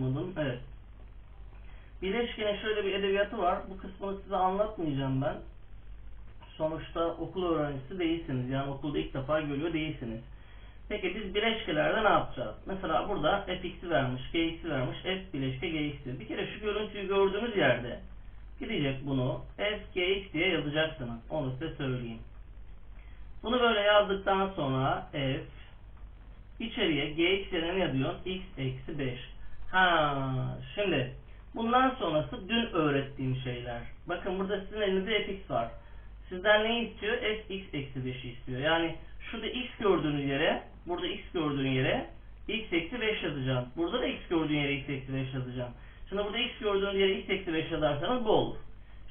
açmadım. Evet. Bileşkenin şöyle bir edebiyatı var. Bu kısmını size anlatmayacağım ben. Sonuçta okul öğrencisi değilsiniz. Yani okulda ilk defa görüyor değilsiniz. Peki biz bileşkelerde ne yapacağız? Mesela burada fx'i vermiş, gx'i vermiş, f bileşke gx'tir. Bir kere şu görüntüyü gördüğünüz yerde gidecek bunu f gx diye yazacaksınız. Onu size söyleyeyim. Bunu böyle yazdıktan sonra f içeriye gx yerine ne yazıyor? x eksi 5. Ha, şimdi bundan sonrası dün öğrettiğim şeyler. Bakın burada sizin elinizde fx var. Sizden ne istiyor? fx eksi 5'i istiyor. Yani şurada x gördüğünüz yere, burada x gördüğün yere x eksi 5 yazacağım. Burada da x gördüğün yere x eksi 5 yazacağım. Şimdi burada x gördüğünüz yere x eksi 5 yazarsanız bu olur.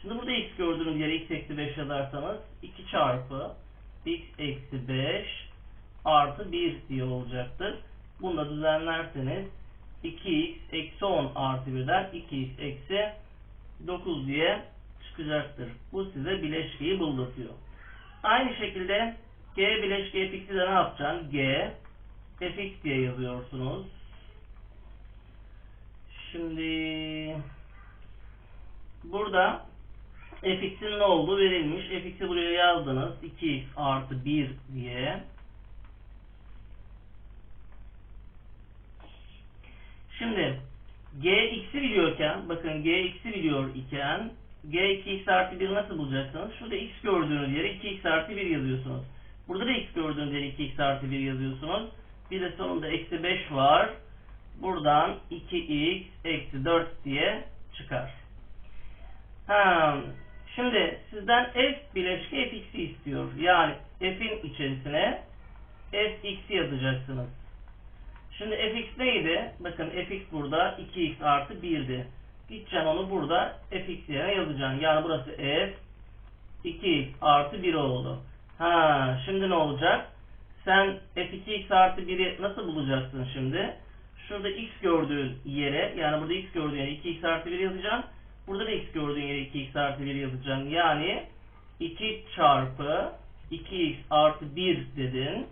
Şimdi burada x gördüğünüz yere x eksi 5 yazarsanız 2 çarpı x eksi 5 artı 1 diye olacaktır. Bunu da düzenlerseniz 2x eksi 10 artı 1'den 2x eksi 9 diye çıkacaktır. Bu size bileşkeyi buldurtuyor. Aynı şekilde g bileşke fx'i de ne yapacaksın? g fx diye yazıyorsunuz. Şimdi burada fx'in ne olduğu verilmiş. fx'i buraya yazdınız. 2x artı 1 diye. Şimdi gx'i biliyorken bakın gx'i biliyor iken g 2x artı 1 nasıl bulacaksınız? Şurada x gördüğünüz yere 2x artı 1 yazıyorsunuz. Burada da x gördüğünüz yere 2x artı 1 yazıyorsunuz. Bir de sonunda eksi 5 var. Buradan 2x eksi 4 diye çıkar. Ha, şimdi sizden f bileşke fx'i istiyor. Yani f'in içerisine fx'i yazacaksınız. Şimdi fx neydi? Bakın fx burada 2x artı 1'di. Gideceksin onu burada fx yerine yazacaksın. Yani burası f 2x artı 1 oldu. Ha, şimdi ne olacak? Sen f2x artı 1'i nasıl bulacaksın şimdi? Şurada x gördüğün yere yani burada x gördüğün yere 2x artı 1 yazacaksın. Burada da x gördüğün yere 2x artı 1 yazacaksın. Yani 2 çarpı 2x artı 1 dedin.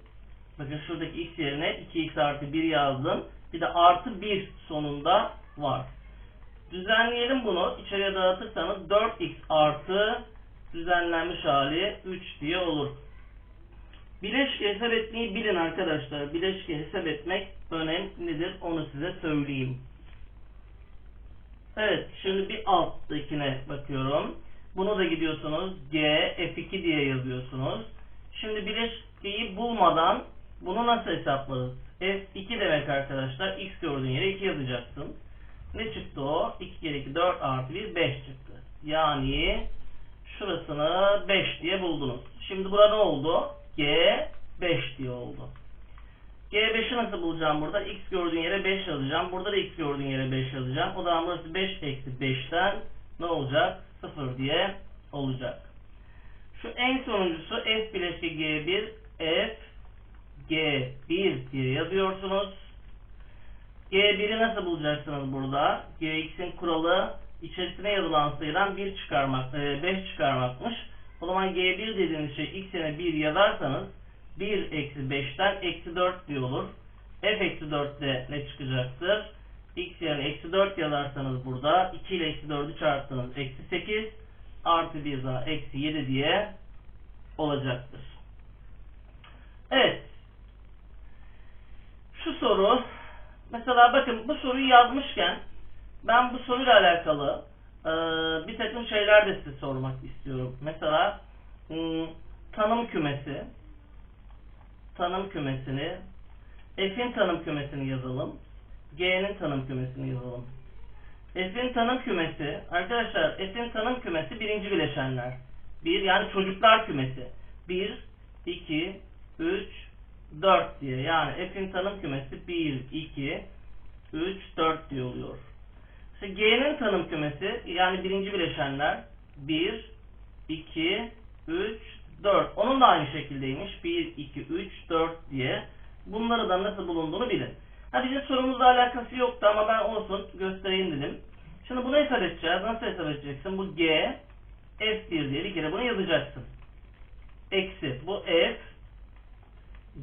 Bakın şuradaki x yerine 2x artı 1 yazdın. Bir de artı 1 sonunda var. Düzenleyelim bunu. İçeriye dağıtırsanız 4x artı düzenlenmiş hali 3 diye olur. Bileşke hesap etmeyi bilin arkadaşlar. Bileşke hesap etmek önemlidir. Onu size söyleyeyim. Evet. Şimdi bir alttakine bakıyorum. Bunu da gidiyorsunuz. G F2 diye yazıyorsunuz. Şimdi bileşkeyi bulmadan bunu nasıl hesaplarız? F2 demek arkadaşlar. X gördüğün yere 2 yazacaksın. Ne çıktı o? 2 kere 2 4 artı 1 5 çıktı. Yani şurasını 5 diye buldunuz. Şimdi burada ne oldu? G 5 diye oldu. G5'i nasıl bulacağım burada? X gördüğün yere 5 yazacağım. Burada da X gördüğün yere 5 yazacağım. O zaman burası 5 eksi 5'ten ne olacak? 0 diye olacak. Şu en sonuncusu F bileşke G1 F G1 diye yazıyorsunuz. G1'i nasıl bulacaksınız burada? Gx'in kuralı içerisine yazılan sayıdan 1 çıkarmak, 5 çıkarmakmış. O zaman G1 dediğiniz şey x yerine 1 yazarsanız 1 eksi 5'ten eksi 4 diye olur. F eksi 4 de ne çıkacaktır? x yerine eksi 4 yazarsanız burada 2 ile eksi 4'ü çarptınız eksi 8 artı 1 daha eksi 7 diye olacaktır. Evet. Şu soru mesela bakın bu soruyu yazmışken ben bu soruyla alakalı e, bir takım şeyler de size sormak istiyorum. Mesela ım, tanım kümesi tanım kümesini F'in tanım kümesini yazalım. G'nin tanım kümesini yazalım. F'in tanım kümesi arkadaşlar F'in tanım kümesi birinci bileşenler. Bir yani çocuklar kümesi. 1, 2, 3, 4 diye. Yani F'in tanım kümesi 1, 2, 3, 4 diye oluyor. İşte G'nin tanım kümesi yani birinci bileşenler 1, 2, 3, 4. Onun da aynı şekildeymiş. 1, 2, 3, 4 diye. Bunları da nasıl bulunduğunu bilin. Ha bizim sorumuzla alakası yoktu ama ben olsun göstereyim dedim. Şimdi bunu hesap edeceğiz. Nasıl hesap edeceksin? Bu G F1 diye bir kere bunu yazacaksın. Eksi. Bu F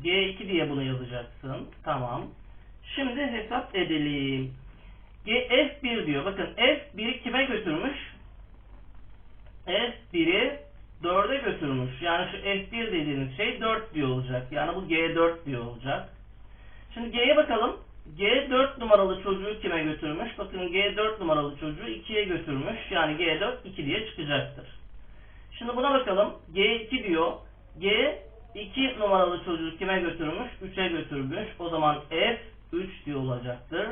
G2 diye bunu yazacaksın. Tamam. Şimdi hesap edelim. G diyor. Bakın F1'i kime götürmüş? F1'i 4'e götürmüş. Yani şu F1 dediğiniz şey 4 diyor olacak. Yani bu G4 diyor olacak. Şimdi G'ye bakalım. G4 numaralı çocuğu kime götürmüş? Bakın G4 numaralı çocuğu 2'ye götürmüş. Yani G4 2 diye çıkacaktır. Şimdi buna bakalım. G2 diyor. G2 numaralı çocuğu kime götürmüş? 3'e götürmüş. O zaman F 3 diye olacaktır.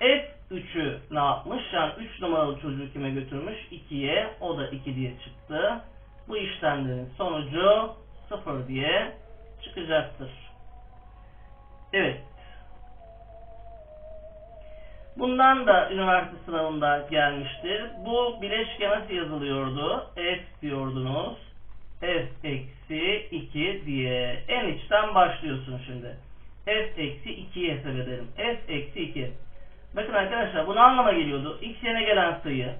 F3'ü ne yapmış? Yani 3 numaralı çocuğu kime götürmüş? 2'ye. O da 2 diye çıktı. Bu işlemlerin sonucu 0 diye çıkacaktır. Evet. Bundan da üniversite sınavında gelmiştir. Bu bileşke nasıl yazılıyordu? F diyordunuz. F eksi 2 diye. En içten başlıyorsun şimdi. F eksi 2'yi hesap edelim. F eksi 2. Bakın arkadaşlar bu ne anlama geliyordu? X yerine gelen sayı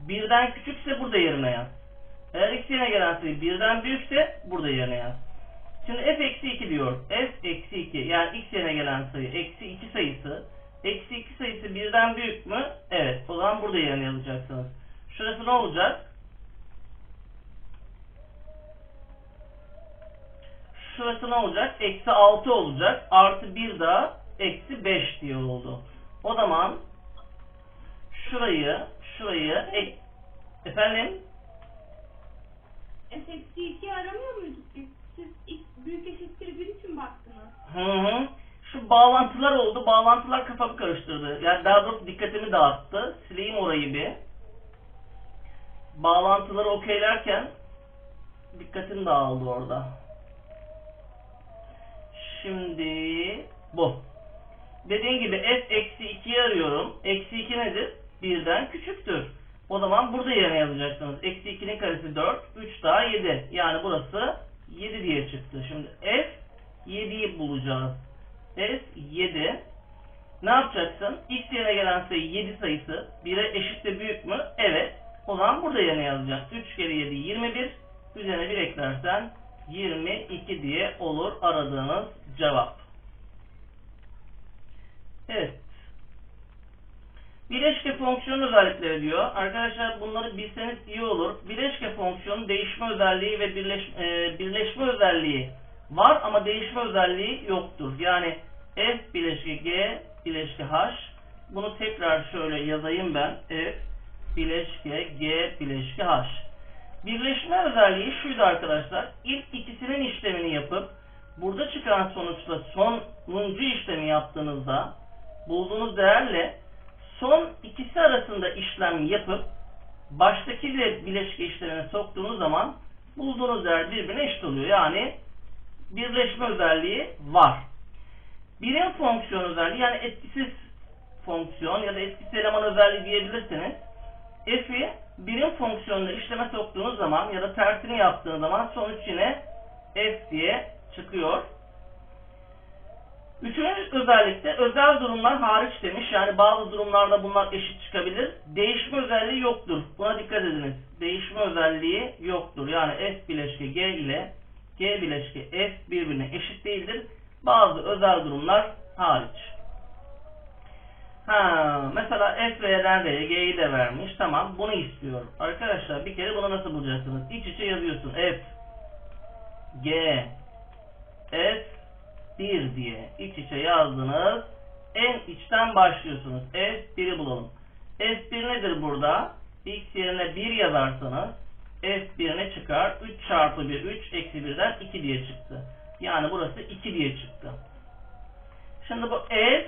birden küçükse burada yerine yaz. Eğer x yerine gelen sayı birden büyükse burada yerine yaz. Şimdi f eksi 2 diyor. f eksi 2 yani x yerine gelen sayı eksi 2 sayısı. Eksi 2 sayısı birden büyük mü? Evet. O zaman burada yerine yazacaksınız. Şurası ne olacak? Şurası ne olacak? Eksi 6 olacak. Artı 1 daha eksi 5 diye oldu. O zaman şurayı şurayı ek, efendim F eksi 2 aramıyor muyduk biz? Siz x büyük eşittir 1 için baktınız. Hı hı. Şu bağlantılar oldu. Bağlantılar kafamı karıştırdı. Yani daha doğrusu dikkatimi dağıttı. Sileyim orayı bir. Bağlantıları okeylerken dikkatim dağıldı orada. Şimdi bu. Dediğim gibi f eksi 2'yi arıyorum. Eksi 2 nedir? Birden küçüktür. O zaman burada yerine yazacaksınız. Eksi 2'nin karesi 4. 3 daha 7. Yani burası 7 diye çıktı. Şimdi f 7'yi bulacağız. F 7. Ne yapacaksın? X yerine gelen sayı 7 sayısı 1'e eşit de büyük mü? Evet. O zaman burada yerine yazacaksın. 3 kere 7 21. Üzerine 1 eklersen 22 diye olur aradığınız cevap. Evet. Bileşke fonksiyon özellikleri diyor. Arkadaşlar bunları bilseniz iyi olur. Bileşke fonksiyonu değişme özelliği ve birleş, e, birleşme özelliği var ama değişme özelliği yoktur. Yani F bileşke G bileşke H. Bunu tekrar şöyle yazayım ben. F bileşke G bileşke H. Birleşme özelliği şuydu arkadaşlar. İlk ikisinin işlemini yapıp burada çıkan sonuçta sonuncu işlemi yaptığınızda bulduğunuz değerle son ikisi arasında işlem yapıp baştaki bileşke işlemine soktuğunuz zaman bulduğunuz değer birbirine eşit oluyor. Yani birleşme özelliği var. Birim fonksiyon özelliği yani etkisiz fonksiyon ya da etkisiz eleman özelliği diyebilirsiniz. F'i birim fonksiyonla işleme soktuğunuz zaman ya da tersini yaptığınız zaman sonuç yine F diye çıkıyor. Üçüncü özellikte özel durumlar hariç demiş. Yani bazı durumlarda bunlar eşit çıkabilir. Değişme özelliği yoktur. Buna dikkat ediniz. Değişme özelliği yoktur. Yani F bileşke G ile G bileşke F birbirine eşit değildir. Bazı özel durumlar hariç. Ha, mesela F ve R'ye G'yi de vermiş. Tamam bunu istiyorum. Arkadaşlar bir kere bunu nasıl bulacaksınız? İç içe yazıyorsun. F G F 1 diye iç içe yazdınız. En içten başlıyorsunuz. F1'i bulalım. F1 nedir burada? X yerine 1 yazarsanız F1 ne çıkar? 3 çarpı 1 3 eksi 1'den 2 diye çıktı. Yani burası 2 diye çıktı. Şimdi bu F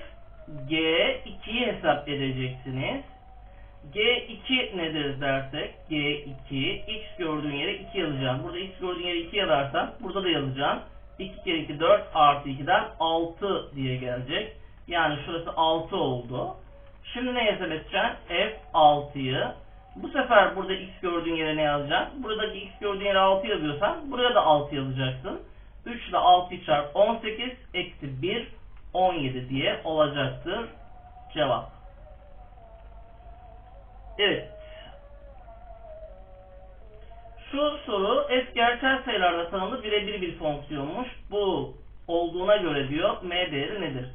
G2'yi hesap edeceksiniz. G2 nedir dersek G2 X gördüğün yere 2 yazacağım. Burada X gördüğün yere 2 yazarsan burada da yazacağım. 2 kere 2 4 artı 2'den 6 diye gelecek. Yani şurası 6 oldu. Şimdi ne hesap edeceksin? F6'yı. Bu sefer burada x gördüğün yere ne yazacaksın? Buradaki x gördüğün yere 6 yazıyorsan buraya da 6 yazacaksın. 3 ile 6 çarp 18 eksi 1 17 diye olacaktır cevap. Evet. Şu soru f gerçel sayılarda tanımlı birebir bir fonksiyonmuş. Bu olduğuna göre diyor m değeri nedir?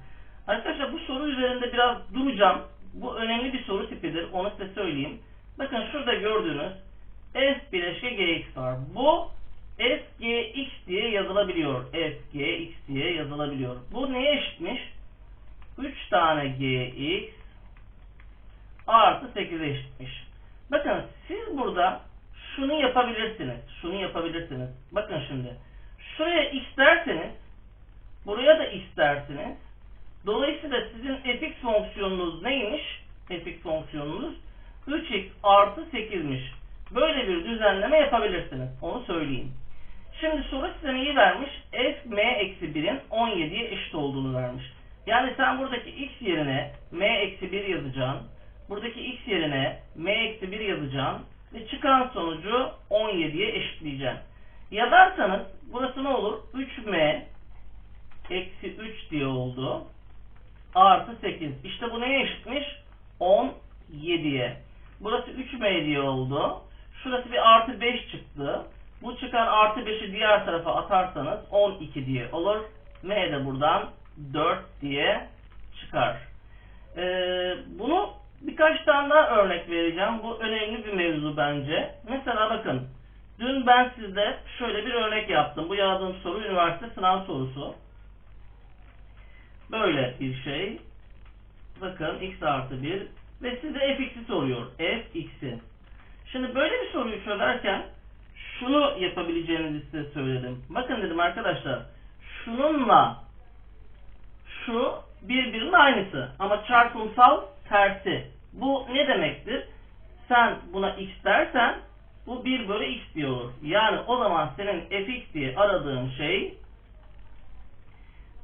Arkadaşlar bu soru üzerinde biraz duracağım. Bu önemli bir soru tipidir. Onu size söyleyeyim. Bakın şurada gördüğünüz f bileşke gx var. Bu fgx diye yazılabiliyor. fgx diye yazılabiliyor. Bu neye eşitmiş? 3 tane gx artı 8'e eşitmiş. Bakın siz burada şunu yapabilirsiniz. Şunu yapabilirsiniz. Bakın şimdi. Şuraya x derseniz buraya da x dersiniz. Dolayısıyla sizin fx fonksiyonunuz neymiş? fx fonksiyonunuz 3x artı 8'miş. Böyle bir düzenleme yapabilirsiniz. Onu söyleyeyim. Şimdi soru size neyi vermiş? f m eksi 1'in 17'ye eşit olduğunu vermiş. Yani sen buradaki x yerine m eksi 1 yazacaksın. Buradaki x yerine m eksi 1 yazacaksın. Ve çıkan sonucu 17'ye eşitleyeceksin. Yazarsanız burası ne olur? 3m eksi 3 diye oldu. Artı 8. İşte bu neye eşitmiş? 17'ye. Burası 3m diye oldu. Şurası bir artı 5 çıktı. Bu çıkan artı 5'i diğer tarafa atarsanız 12 diye olur. M de buradan 4 diye çıkar. Ee, bunu birkaç tane daha örnek vereceğim. Bu önemli bir mevzu bence. Mesela bakın. Dün ben sizde şöyle bir örnek yaptım. Bu yazdığım soru üniversite sınav sorusu. Böyle bir şey. Bakın x artı 1 ve size fx'i soruyor. fx'i. Şimdi böyle bir soruyu çözerken şunu yapabileceğinizi size söyledim. Bakın dedim arkadaşlar. Şununla şu birbirinin aynısı ama çarpımsal tersi. Bu ne demektir? Sen buna x dersen bu 1 bölü x diye olur. Yani o zaman senin fx diye aradığın şey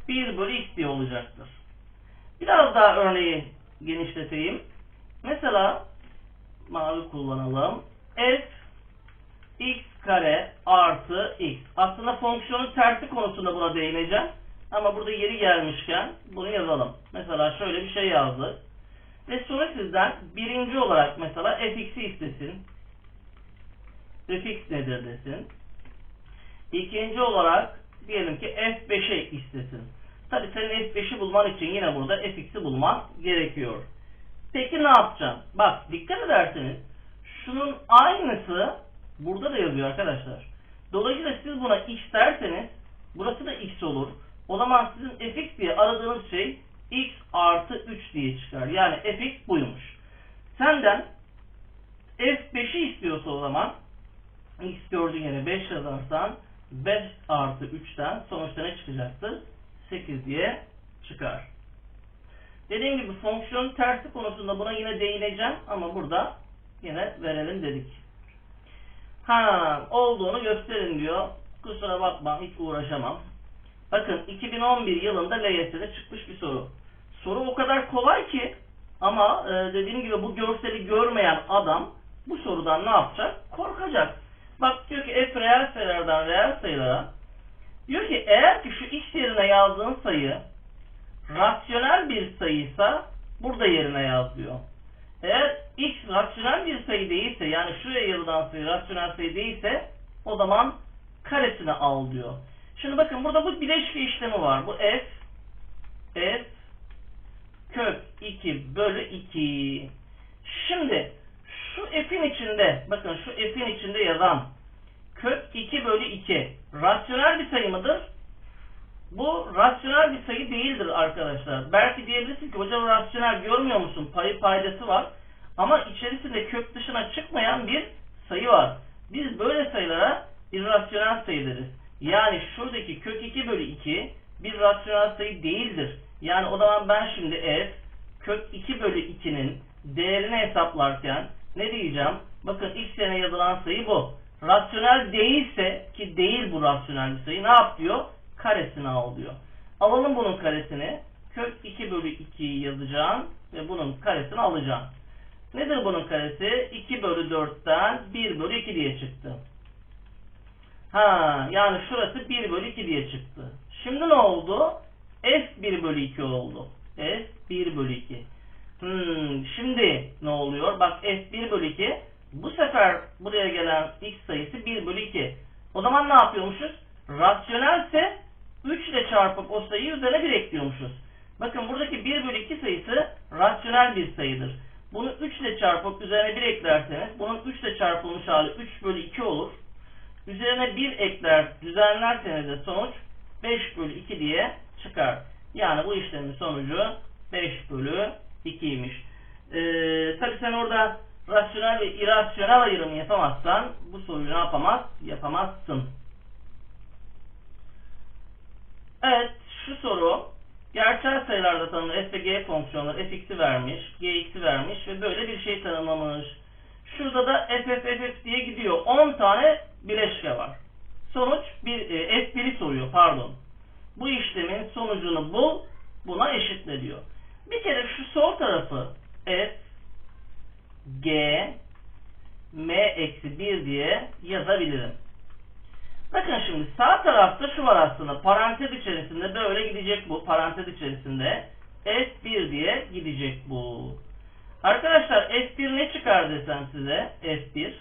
1 bölü x diye olacaktır. Biraz daha örneği genişleteyim. Mesela mavi kullanalım. f x kare artı x. Aslında fonksiyonun tersi konusunda buna değineceğim. Ama burada yeri gelmişken bunu yazalım. Mesela şöyle bir şey yazdık. Ve sonra sizden birinci olarak mesela fx'i istesin. fx nedir desin. İkinci olarak diyelim ki f5'i istesin. Tabi senin f5'i bulman için yine burada fx'i bulman gerekiyor. Peki ne yapacağım? Bak dikkat ederseniz şunun aynısı burada da yazıyor arkadaşlar. Dolayısıyla siz buna x derseniz burası da x olur. O zaman sizin fx diye aradığınız şey x artı 3 diye çıkar. Yani fx buymuş. Senden f5'i istiyorsa o zaman x gördüğün yere 5 yazarsan 5 artı 3'ten sonuçta ne çıkacaktır? 8 diye çıkar. Dediğim gibi fonksiyon tersi konusunda buna yine değineceğim ama burada yine verelim dedik. Ha olduğunu gösterin diyor. Kusura bakma hiç uğraşamam. Bakın 2011 yılında LYS'de çıkmış bir soru. Soru o kadar kolay ki ama e, dediğim gibi bu görseli görmeyen adam bu sorudan ne yapacak? Korkacak. Bak diyor ki f reel sayılardan reel sayılara diyor ki eğer ki şu x yerine yazdığın sayı rasyonel bir sayıysa burada yerine yaz diyor. Eğer x rasyonel bir sayı değilse yani şuraya yazılan sayı rasyonel sayı değilse o zaman karesini al diyor. Şimdi bakın burada bu bileşke işlemi var. Bu f f kök 2 bölü 2. Şimdi şu f'in içinde bakın şu f'in içinde yazan kök 2 bölü 2 rasyonel bir sayı mıdır? Bu rasyonel bir sayı değildir arkadaşlar. Belki diyebilirsin ki hocam rasyonel görmüyor musun? Payı paydası var. Ama içerisinde kök dışına çıkmayan bir sayı var. Biz böyle sayılara irrasyonel sayı deriz. Yani şuradaki kök 2 bölü 2 bir rasyonel sayı değildir. Yani o zaman ben şimdi f kök 2 bölü 2'nin değerini hesaplarken ne diyeceğim? Bakın x yerine yazılan sayı bu. Rasyonel değilse ki değil bu rasyonel bir sayı ne yap diyor? Karesini al diyor. Alalım bunun karesini. Kök 2 bölü 2'yi yazacağım ve bunun karesini alacağım. Nedir bunun karesi? 2 bölü 4'ten 1 bölü 2 diye çıktı. Ha, yani şurası 1 bölü 2 diye çıktı. Şimdi ne oldu? F 1 bölü 2 oldu. F 1 bölü 2. Hmm, şimdi ne oluyor? Bak F 1 bölü 2. Bu sefer buraya gelen x sayısı 1 bölü 2. O zaman ne yapıyormuşuz? Rasyonelse 3 ile çarpıp o sayıyı üzerine 1 ekliyormuşuz. Bakın buradaki 1 bölü 2 sayısı rasyonel bir sayıdır. Bunu 3 ile çarpıp üzerine 1 eklerseniz bunun 3 ile çarpılmış hali 3 bölü 2 olur. Üzerine 1 ekler düzenlerseniz de sonuç 5 bölü 2 diye çıkar. Yani bu işlemin sonucu 5 bölü 2'ymiş. Ee, tabii sen orada rasyonel ve irrasyonel ayrımı yapamazsan bu soruyu ne yapamaz? Yapamazsın. Evet, şu soru gerçel sayılarda tanımlı f ve g fonksiyonları fx'i vermiş, gx'i vermiş ve böyle bir şey tanımlamış. Şurada da f f f f diye gidiyor. 10 tane bileşke var. Sonuç bir e, f1'i soruyor, pardon. Bu işlemin sonucunu bul, buna eşitle diyor. Bir kere şu sol tarafı f g m eksi 1 diye yazabilirim. Bakın şimdi sağ tarafta şu var aslında. Parantez içerisinde böyle gidecek bu. Parantez içerisinde F1 diye gidecek bu. Arkadaşlar F1 ne çıkar desem size? F1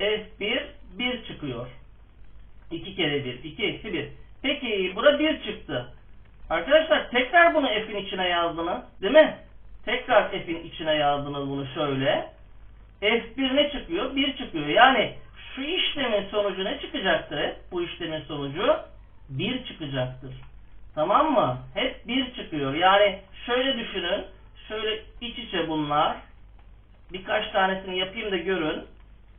F1 1 çıkıyor. 2 kere 1. 2 eksi 1. Peki burada 1 çıktı. Arkadaşlar tekrar bunu F'in içine yazdınız. Değil mi? Tekrar F'in içine yazdınız bunu şöyle. F1 ne çıkıyor? 1 çıkıyor. Yani şu işlemin sonucu ne çıkacaktır? Bu işlemin sonucu 1 çıkacaktır. Tamam mı? Hep 1 çıkıyor. Yani şöyle düşünün. Şöyle iç içe bunlar. Birkaç tanesini yapayım da görün.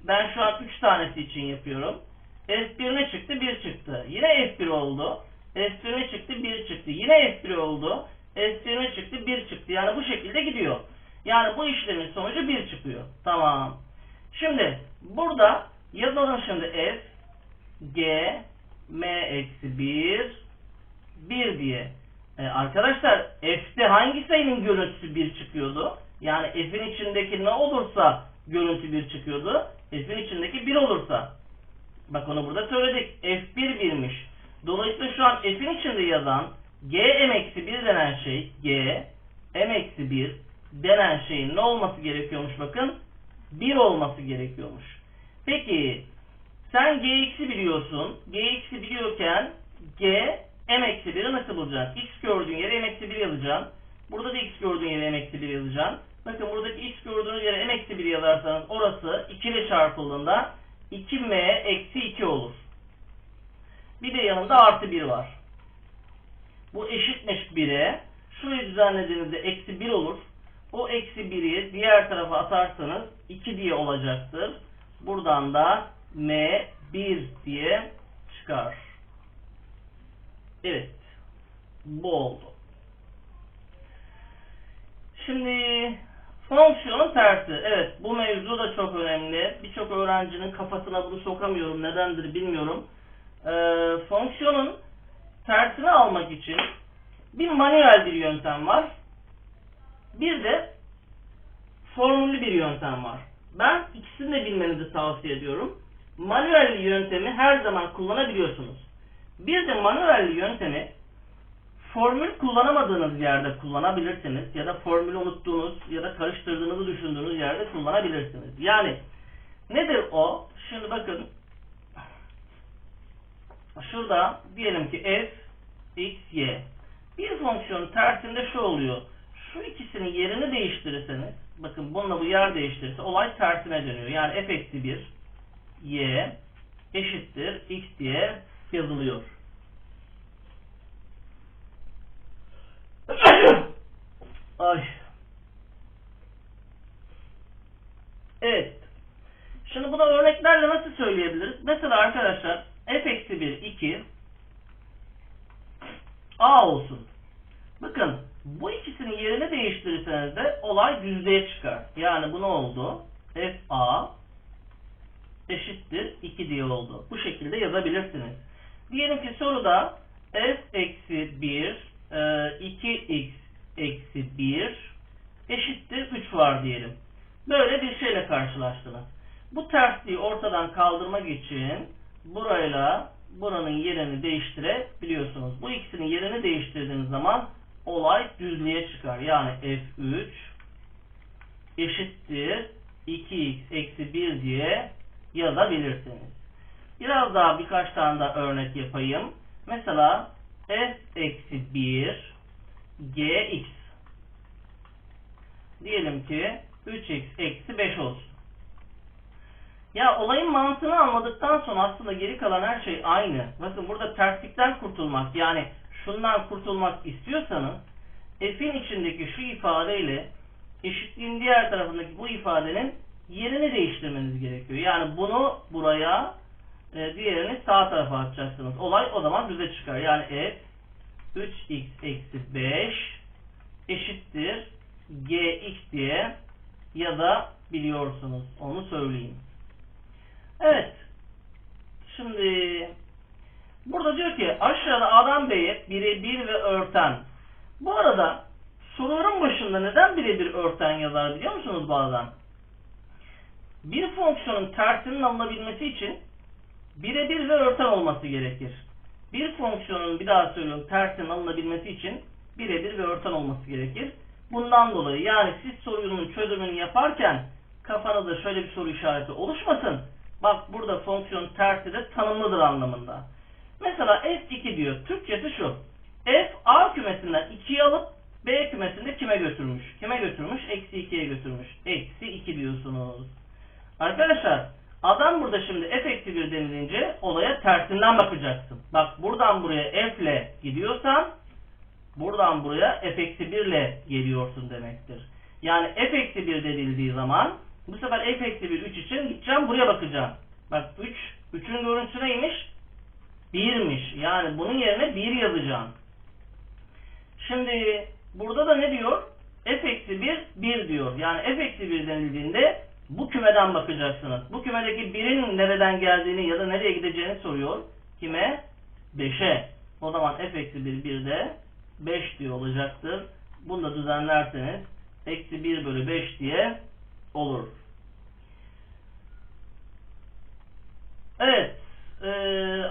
Ben şu an 3 tanesi için yapıyorum. F1 ne çıktı? 1 çıktı. Yine F1 oldu. F1 ne çıktı? 1 çıktı. Yine F1 oldu. F1 ne çıktı? 1 çıktı. Yani bu şekilde gidiyor. Yani bu işlemin sonucu 1 çıkıyor. Tamam. Şimdi burada yazalım şimdi f g m eksi 1 1 diye. Ee, arkadaşlar f'te hangi sayının görüntüsü 1 çıkıyordu? Yani f'in içindeki ne olursa görüntü 1 çıkıyordu. F'in içindeki 1 olursa. Bak onu burada söyledik. f1 1'miş. Dolayısıyla şu an f'in içinde yazan g m eksi 1 denen şey g m eksi 1 denen şeyin ne olması gerekiyormuş bakın? 1 olması gerekiyormuş. Peki sen gx'i biliyorsun. gx'i biliyorken g m eksi 1'i nasıl bulacaksın? x gördüğün yere m eksi 1 yazacaksın. Burada da x gördüğün yere m eksi 1 yazacaksın. Bakın buradaki x gördüğünüz yere m eksi 1 yazarsanız orası 2 ile çarpıldığında 2m eksi 2 olur. Bir de yanında artı 1 var. Bu eşitmiş 1'e. Şurayı düzenlediğinizde eksi 1 olur. O eksi 1'i diğer tarafa atarsanız 2 diye olacaktır. Buradan da m 1 diye çıkar. Evet. Bu oldu. Şimdi fonksiyonun tersi. Evet bu mevzu da çok önemli. Birçok öğrencinin kafasına bunu sokamıyorum. Nedendir bilmiyorum. Ee, fonksiyonun tersini almak için bir manuel bir yöntem var. Bir de formüllü bir yöntem var. Ben ikisini de bilmenizi tavsiye ediyorum. Manuel yöntemi her zaman kullanabiliyorsunuz. Bir de manuel yöntemi formül kullanamadığınız yerde kullanabilirsiniz ya da formülü unuttuğunuz ya da karıştırdığınızı düşündüğünüz yerde kullanabilirsiniz. Yani nedir o? Şimdi bakın şurada diyelim ki f x y bir fonksiyonun tersinde şu oluyor. Şu ikisinin yerini değiştirirseniz bakın bununla bu yer değiştirirse olay tersine dönüyor. Yani f eksi 1 y eşittir x diye yazılıyor. Ay. Evet. Şimdi buna örneklerle nasıl söyleyebiliriz? Mesela arkadaşlar f eksi 1 2 a olsun. Bakın bu ikisinin yerini değiştirirseniz de olay düzlüğe çıkar. Yani bu ne oldu? f a eşittir 2 diye oldu. Bu şekilde yazabilirsiniz. Diyelim ki soruda f eksi 1 e, 2x eksi 1 eşittir 3 var diyelim. Böyle bir şeyle karşılaştınız. Bu tersliği ortadan kaldırmak için burayla buranın yerini değiştirebiliyorsunuz. Bu ikisinin yerini değiştirdiğiniz zaman olay düzlüğe çıkar. Yani f3 eşittir 2x eksi 1 diye yazabilirsiniz. Biraz daha birkaç tane daha örnek yapayım. Mesela f eksi 1 gx diyelim ki 3x eksi 5 olsun. Ya olayın mantığını anladıktan sonra aslında geri kalan her şey aynı. Bakın burada terslikten kurtulmak yani şundan kurtulmak istiyorsanız f'in içindeki şu ifadeyle eşitliğin diğer tarafındaki bu ifadenin yerini değiştirmeniz gerekiyor. Yani bunu buraya e, diğerini sağ tarafa atacaksınız. Olay o zaman düze çıkar. Yani f 3x eksi 5 eşittir gx diye ya da biliyorsunuz. Onu söyleyeyim. Evet. Şimdi burada diyor ki aşağıda A'dan B'ye birebir ve örten. Bu arada soruların başında neden birebir örten yazar biliyor musunuz bazen? Bir fonksiyonun tersinin alınabilmesi için birebir ve örten olması gerekir. Bir fonksiyonun bir daha söylüyorum tersinin alınabilmesi için birebir ve örten olması gerekir. Bundan dolayı yani siz sorunun çözümünü yaparken kafanızda şöyle bir soru işareti oluşmasın. Bak burada fonksiyon tersi de tanımlıdır anlamında. Mesela f2 diyor. Türkçesi şu. f a kümesinden 2'yi alıp b kümesinde kime götürmüş? Kime götürmüş? Eksi 2'ye götürmüş. Eksi 2 diyorsunuz. Arkadaşlar adam burada şimdi f eksi 1 denilince olaya tersinden bakacaksın. Bak buradan buraya f ile gidiyorsan buradan buraya f eksi 1 ile geliyorsun demektir. Yani f eksi 1 denildiği zaman bu sefer f eksi 1 3 için gideceğim buraya bakacağım. Bak 3 3'ün görüntüsü neymiş? 1'miş. Yani bunun yerine 1 yazacağım. Şimdi burada da ne diyor? f eksi 1 1 diyor. Yani f eksi 1 denildiğinde bu kümeden bakacaksınız. Bu kümedeki 1'in nereden geldiğini ya da nereye gideceğini soruyor. Kime? 5'e. O zaman f eksi 1 1 de 5 diye olacaktır. Bunu da düzenlerseniz eksi 1 bölü 5 diye olur. Evet. E,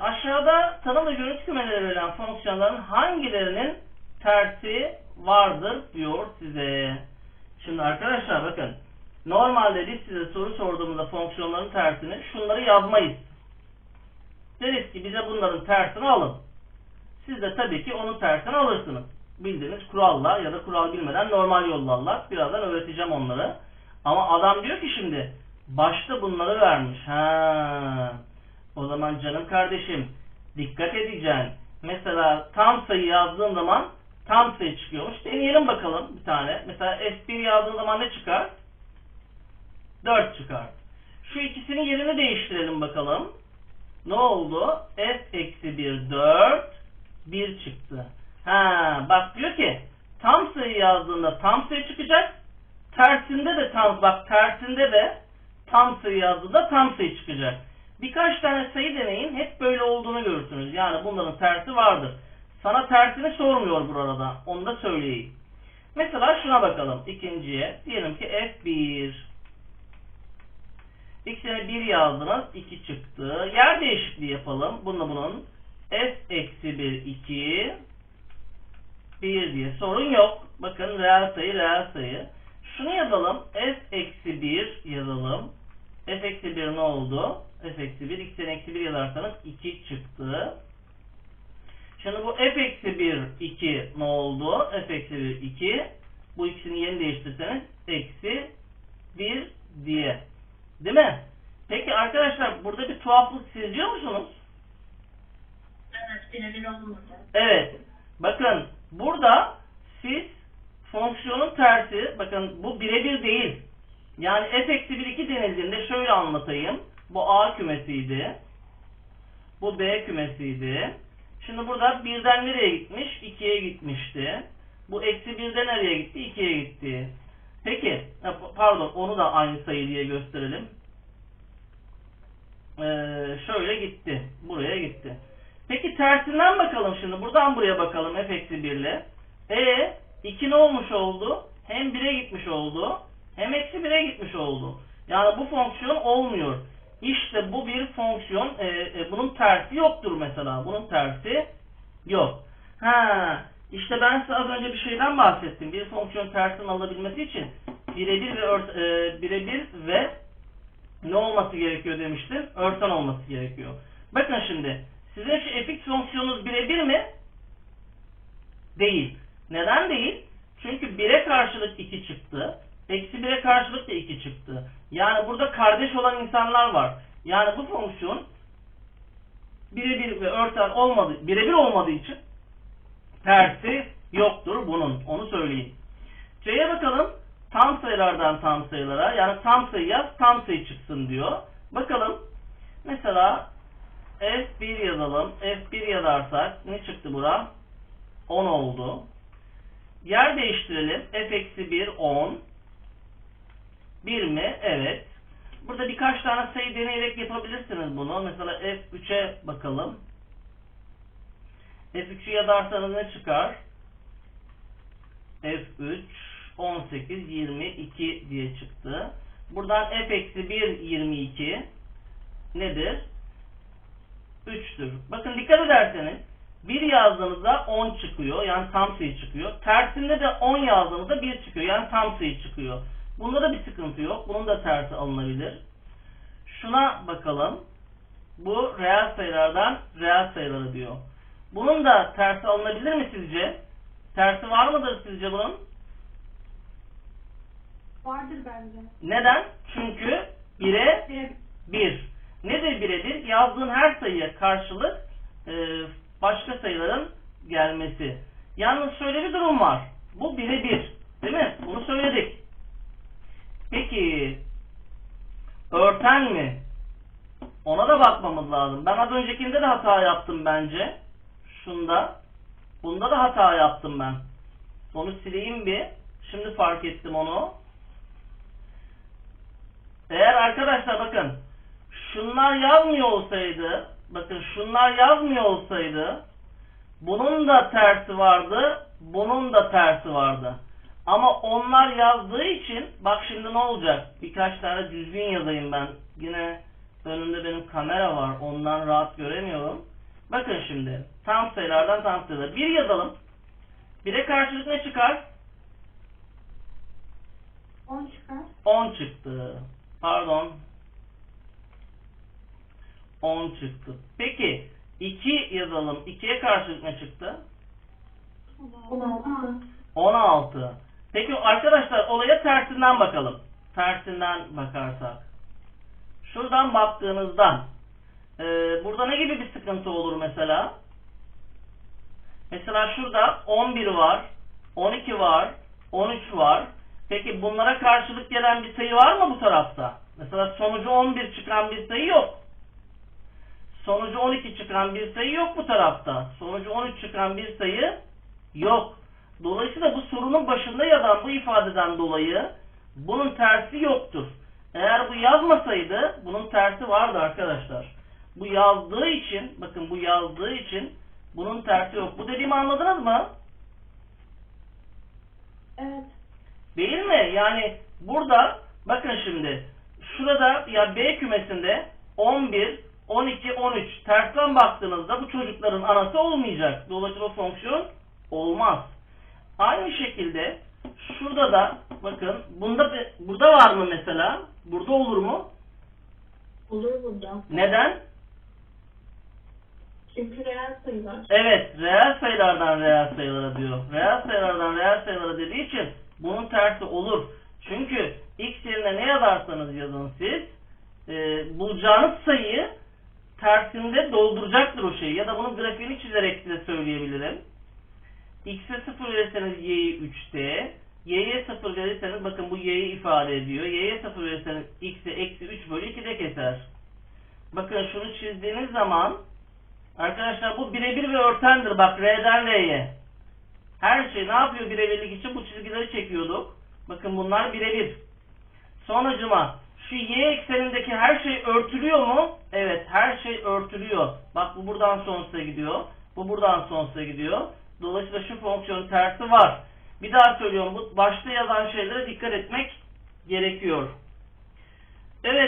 aşağıda tanım görüntü kümeleri verilen fonksiyonların hangilerinin tersi vardır diyor size. Şimdi arkadaşlar bakın. Normalde size soru sorduğumuzda fonksiyonların tersini şunları yazmayız. Deriz ki bize bunların tersini alın. Siz de tabii ki onun tersini alırsınız. Bildiğiniz kuralla ya da kural bilmeden normal yollarla. Birazdan öğreteceğim onları. Ama adam diyor ki şimdi başta bunları vermiş. Ha. O zaman canım kardeşim dikkat edeceksin. Mesela tam sayı yazdığın zaman tam sayı çıkıyormuş. Deneyelim bakalım bir tane. Mesela F1 yazdığın zaman ne çıkar? 4 çıkar. Şu ikisinin yerini değiştirelim bakalım. Ne oldu? F eksi 1 4 1 çıktı. Ha, bak diyor ki tam sayı yazdığında tam sayı çıkacak. Tersinde de tam bak tersinde de tam sayı yazdığında tam sayı çıkacak. Birkaç tane sayı deneyin hep böyle olduğunu görürsünüz. Yani bunların tersi vardır. Sana tersini sormuyor burada. Onu da söyleyeyim. Mesela şuna bakalım ikinciye. Diyelim ki F1 X'e 1 yazdınız 2 çıktı. Yer değişikliği yapalım. Bununla bunun F eksi 1 2 1 diye sorun yok. Bakın reel sayı reel sayı. Şunu yazalım. F eksi 1 yazalım. F eksi 1 ne oldu? F eksi 1. X'den eksi 1 yazarsanız 2 çıktı. Şimdi bu F eksi 1 2 ne oldu? F eksi 1 2. Bu ikisini yeni değiştirseniz eksi 1 diye. Değil mi? Peki arkadaşlar burada bir tuhaflık seziyor musunuz? Evet, birebir olmadı. Evet. Bakın burada siz fonksiyonun tersi bakın bu birebir değil. Yani f eksi 1 2 denildiğinde şöyle anlatayım. Bu A kümesiydi. Bu B kümesiydi. Şimdi burada birden nereye gitmiş? 2'ye gitmişti. Bu eksi 1'den nereye gitti? 2'ye gitti. Peki, ha, pardon onu da aynı sayı diye gösterelim. Ee, şöyle gitti. Buraya gitti. Peki tersinden bakalım şimdi. Buradan buraya bakalım f eksi 1 ile. E 2 ne olmuş oldu? Hem 1'e gitmiş oldu. Hem eksi 1'e gitmiş oldu. Yani bu fonksiyon olmuyor. İşte bu bir fonksiyon. E, e, bunun tersi yoktur mesela. Bunun tersi yok. Ha, işte ben size az önce bir şeyden bahsettim. Bir fonksiyon tersini alabilmesi için birebir ve ört- e, birebir ve ne olması gerekiyor demiştim? Örten olması gerekiyor. Bakın şimdi sizin şu fx fonksiyonunuz birebir mi? Değil. Neden değil? Çünkü 1'e karşılık 2 çıktı. Eksi 1'e karşılık da 2 çıktı. Yani burada kardeş olan insanlar var. Yani bu fonksiyon birebir ve örten olmadığı, birebir olmadığı için tersi yoktur bunun. Onu söyleyeyim. C'ye bakalım. Tam sayılardan tam sayılara. Yani tam sayı yaz, tam sayı çıksın diyor. Bakalım. Mesela F1 yazalım. F1 yazarsak ne çıktı bura? 10 oldu. Yer değiştirelim. F-1 10. 1 mi? Evet. Burada birkaç tane sayı deneyerek yapabilirsiniz bunu. Mesela F3'e bakalım. F3'ü yazarsanız ne çıkar? F3 18 22 diye çıktı. Buradan F-1 22 nedir? 3'tür. Bakın dikkat ederseniz 1 yazdığınızda 10 çıkıyor. Yani tam sayı çıkıyor. Tersinde de 10 yazdığınızda 1 çıkıyor. Yani tam sayı çıkıyor. Bunda da bir sıkıntı yok. Bunun da tersi alınabilir. Şuna bakalım. Bu reel sayılardan reel sayıları diyor. Bunun da tersi alınabilir mi sizce? Tersi var mıdır sizce bunun? Vardır bence. Neden? Çünkü 1'e Bire 1. Nedir birebir? Yazdığın her sayıya karşılık e, başka sayıların gelmesi. Yalnız şöyle bir durum var. Bu birebir. Değil mi? Bunu söyledik. Peki örten mi? Ona da bakmamız lazım. Ben az öncekinde de hata yaptım bence. Şunda. Bunda da hata yaptım ben. Onu sileyim bir. Şimdi fark ettim onu. Eğer arkadaşlar bakın şunlar yazmıyor olsaydı bakın şunlar yazmıyor olsaydı bunun da tersi vardı bunun da tersi vardı. Ama onlar yazdığı için bak şimdi ne olacak? Birkaç tane düzgün yazayım ben. Yine önümde benim kamera var. Ondan rahat göremiyorum. Bakın şimdi. Tam sayılardan tam sayılar. Bir yazalım. Bire karşılık ne çıkar? 10 çıkar. 10 çıktı. Pardon. 10 çıktı. Peki 2 yazalım. 2'ye karşılık ne çıktı? 16. 16. Peki arkadaşlar olaya tersinden bakalım. Tersinden bakarsak. Şuradan baktığınızda e, burada ne gibi bir sıkıntı olur mesela? Mesela şurada 11 var, 12 var, 13 var. Peki bunlara karşılık gelen bir sayı var mı bu tarafta? Mesela sonucu 11 çıkan bir sayı yok. Sonucu 12 çıkan bir sayı yok bu tarafta. Sonucu 13 çıkan bir sayı yok. Dolayısıyla bu sorunun başında yazan bu ifadeden dolayı bunun tersi yoktur. Eğer bu yazmasaydı bunun tersi vardı arkadaşlar. Bu yazdığı için bakın bu yazdığı için bunun tersi yok. Bu dediğimi anladınız mı? Evet. Değil mi? Yani burada bakın şimdi şurada ya B kümesinde 11, 12, 13 tersten baktığınızda bu çocukların anası olmayacak. Dolayısıyla o fonksiyon olmaz. Aynı şekilde şurada da bakın bunda burada var mı mesela? Burada olur mu? Olur burada. Neden? Çünkü reel sayılar. Evet, reel sayılardan reel sayılara diyor. Reel sayılardan reel sayılara dediği için bunun tersi olur. Çünkü x yerine ne yazarsanız yazın siz, e, bulacağınız sayıyı tersinde dolduracaktır o şeyi. Ya da bunun grafiğini çizerek size söyleyebilirim. x'e 0 verirseniz y'yi 3'te, y'ye 0 verirseniz bakın bu y'yi ifade ediyor. y'ye 0 verirseniz x'e eksi 3 bölü 2'de keser. Bakın şunu çizdiğiniz zaman Arkadaşlar bu birebir ve örtendir. Bak R'den R'ye. Her şey ne yapıyor birebirlik için? Bu çizgileri çekiyorduk. Bakın bunlar birebir. Sonucuma şu y eksenindeki her şey örtülüyor mu? Evet her şey örtülüyor. Bak bu buradan sonsuza gidiyor. Bu buradan sonsuza gidiyor. Dolayısıyla şu fonksiyonun tersi var. Bir daha söylüyorum bu başta yazan şeylere dikkat etmek gerekiyor. Evet.